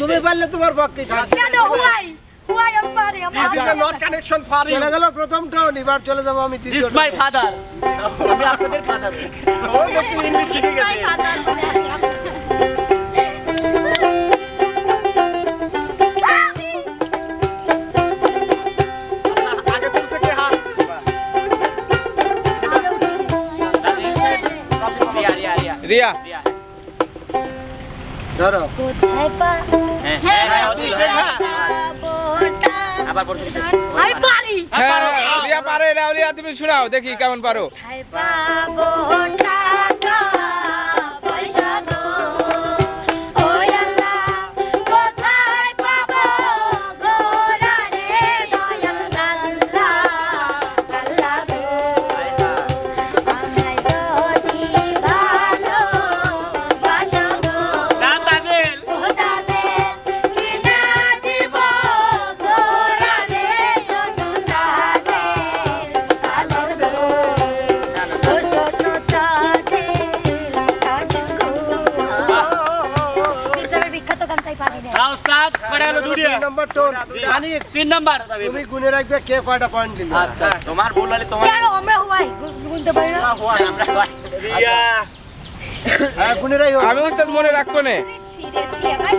not পারলে তোমার পক্ষে চলে গেল প্রথম টাউন এবার চলে যাব আমি আমি আপনাদের father. ও ইংলিশ শিখে গেছে। ধরো। কোথায় পা হ্যাঁ, হ্যাঁ, হ্যাঁ? আবার পড়তে আমি পারি। হ্যাঁ রিয়া পারে রিয়া রিয়া তুমি শোনাও দেখি কেমন পারো। কোথায় পাবো নম্বর টোন মানে তিন নাম্বার। তুমি গুনে রাখবে কে কয়টা পয়েন্ট দিল আচ্ছা তোমার ভুল হলে তোমার কেন? আমরা হুয়াই। গুনতে পারি না? আমরা ভাই। রিয়া হ্যাঁ গুনে রাখো। আমি উস্তাদ মনে রাখব না। সিরিয়াসলি ভাই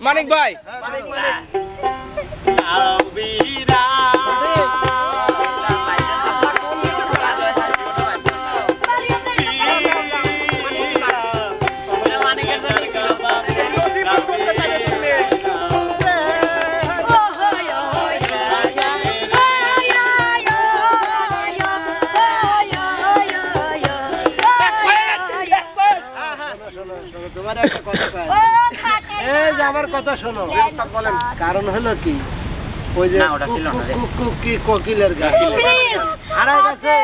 মানিক ভাই। মানিক মানিক। একটা কথা কয়। এই যে আমার কথা শোনো। বলেন কারণ হলো কি? ওই যে কুক কোকিলের গান। হারা গেছে।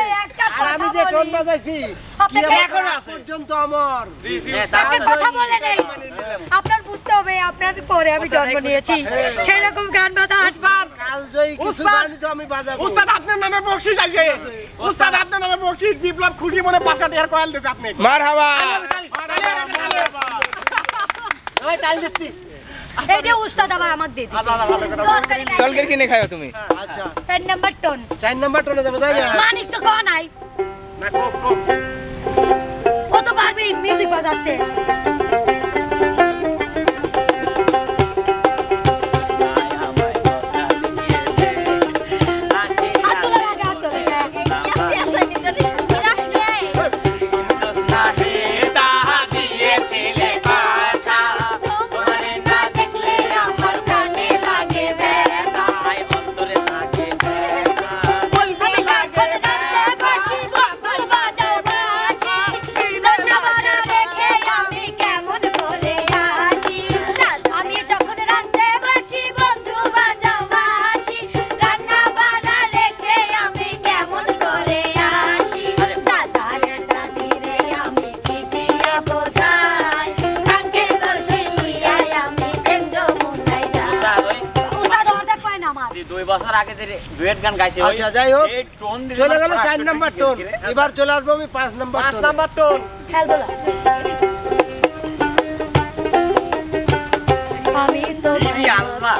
আর আমি যে টোন বাজাইছি এখনও পর্যন্ত জি একটা কথা বলে নেই আপনার বুঝতে হবে আপনার পরে আমি জন্ম নিয়েছি সেই রকম গান বাজা আসবে কাল জয়ী কিছু গান তো আমি বাজাবো উস্তাদ আপনার নামে বকশিস আছে উস্তাদ আপনার নামে বকশিস বিপ্লব খুশি মনে পাঁচটা টিয়ার কয়েল দিয়েছে আপনি মার হাবা ওই টাইল দিচ্ছি এই যে উস্তাদ আবার আমার দিয়ে আচ্ছা, আচ্ছা, ভালো কথা। সরকারি সলকের কিনে খাও তুমি? আচ্ছা। চার নাম্বার টন। চার নাম্বার টনে যাবে তাই না? মানিক তো কোন নাই। না কোক কোক ও তো পারবে মিউজিক বাজাচ্ছে। ডুয়েট গান গাইছে আচ্ছা, যাই হোক। এই টোন দিলে চলে গেল চার নাম্বার টোন। এবার চলে আসব আমি পাঁচ নাম্বার পাঁচ নাম্বার টোন। আমি তো আল্লাহ,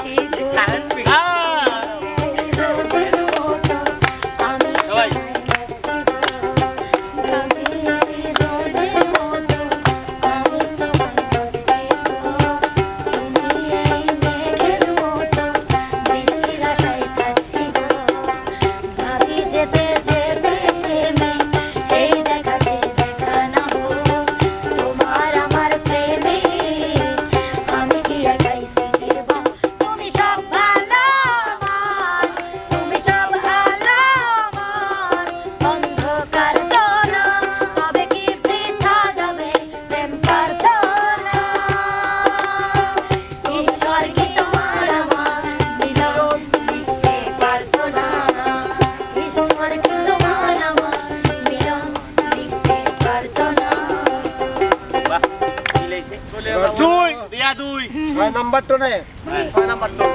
ছয় নাম্বার টোনে ছয় নাম্বার টোন।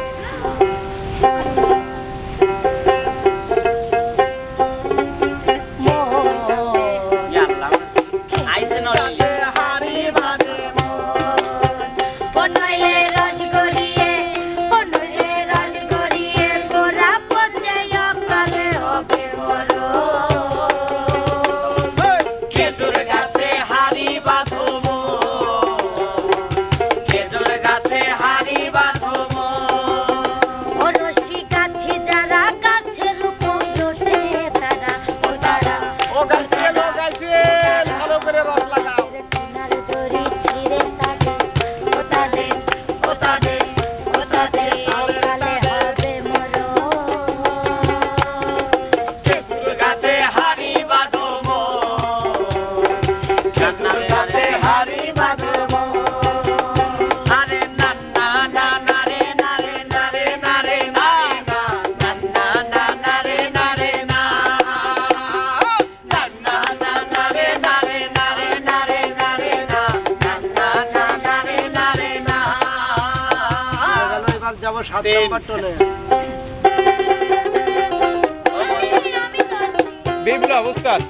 বিপ্লব ওস্তাদ।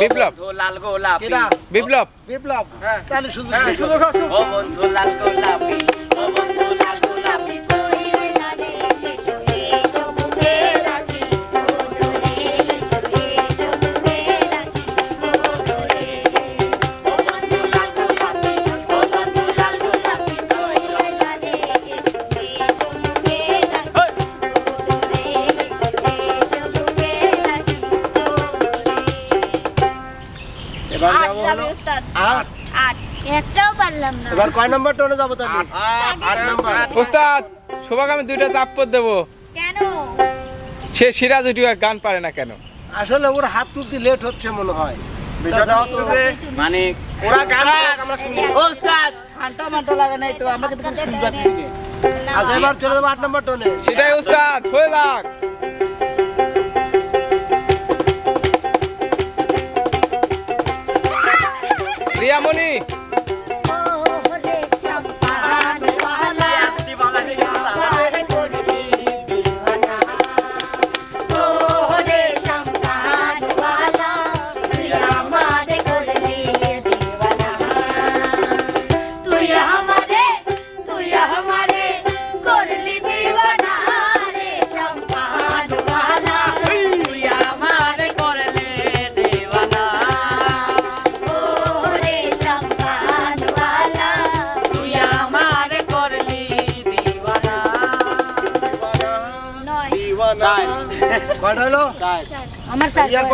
বিপ্লব। লাল গোলাপি। বিপ্লব। বিপ্লব। হ্যাঁ। তাহলে শুধু শুধু লাল গোলাপি। গান পারে না কেন? আসলে ওর হাত তুলতে লেট হচ্ছে মনে হয়। মানে ওরা গান আমরা শুনি। ওস্তাদ ঘণ্টা মান্টা আচ্ছা, আট নাম্বার টোনে। সেটাই ওস্তাদ হয়ে যাক। রিয়ামণি।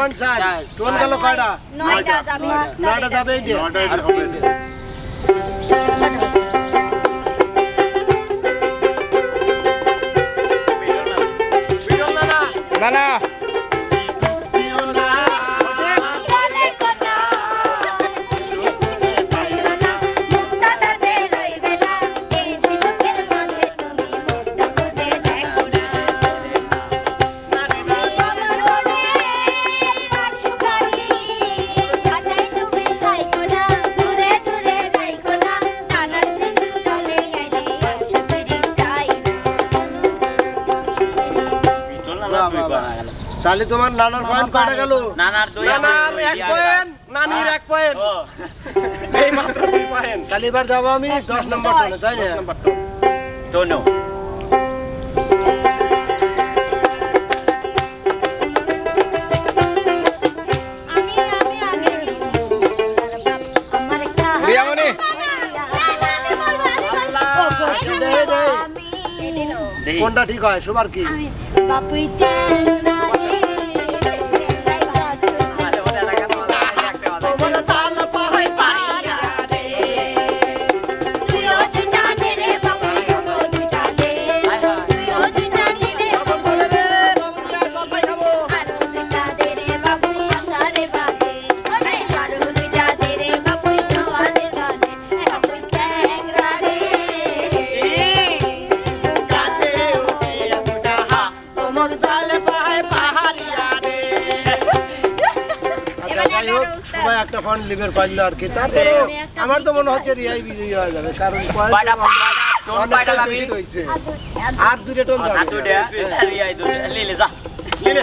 এখন চাল। টোন গেল কয়টা? নয়টা। যাবে এই না না। তাহলে তোমার নানার পয়েন্ট কয়টা গেল? নানার দুই নানার এক পয়েন্ট নানির এক পয়েন্ট এই মাত্র দুই পয়েন্ট তাহলে এবার যাব আমি 10 নম্বর টোনে তাই না? 10 নম্বর টোনে। কোনটা ঠিক হয় সবার কি? বাপুই চাল লিভের পারল আর কি। তারপরে আমার তো মনে হচ্ছে রিয়াই বিজয়ী হয়ে যাবে কারণ আর দুটো টোন লিলে যা লিলে।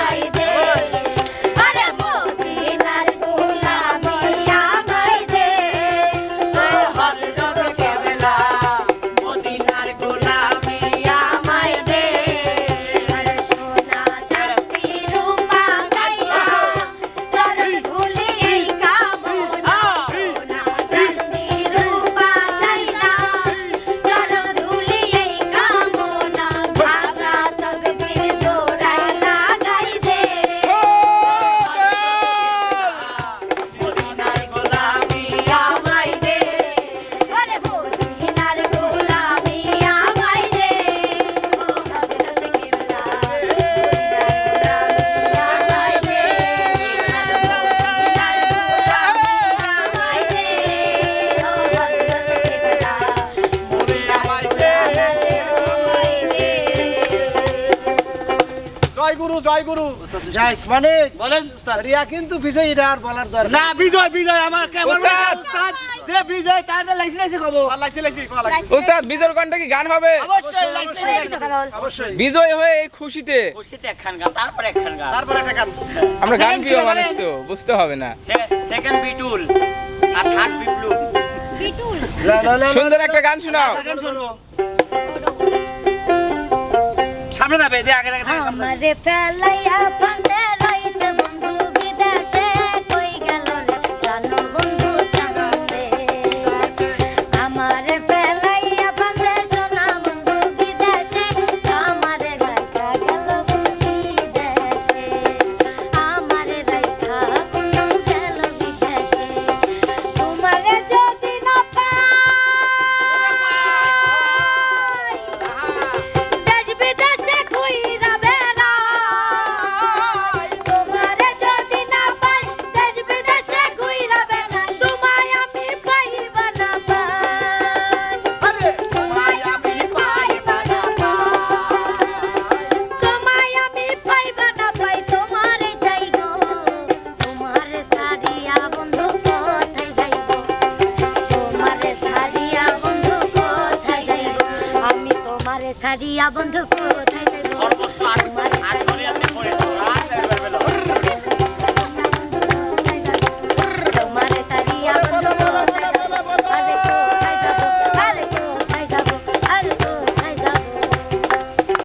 গুরু জয় গুরু যাই মানে বলেন রিয়া কিন্তু বিজয় এটা আর বলার দরকার না বিজয় বিজয় আমার কেমন উস্তাদ! উস্তাদ যে বিজয় তার লাইছি লাইছি কব। লাইছি লাইছি উস্তাদ বিজয়ের গানটা কি গান হবে? অবশ্যই লাইছি এই তো কেবল। অবশ্যই। বিজয় হয়ে এই খুশিতে। খুশিতে একখান গান তারপর একখান গান। তারপর একটা গান। আমরা গান প্রিয় মানুষ তো বুঝতে হবে না। সেকেন্ড বিটুল আর থার্ড বিপ্লব। বিটুল। না, না, না, সুন্দর একটা গান শোনাও। গান শুনব। সামনে যাবে আগে আগে আমারে ফেলাইয়া ya, ponte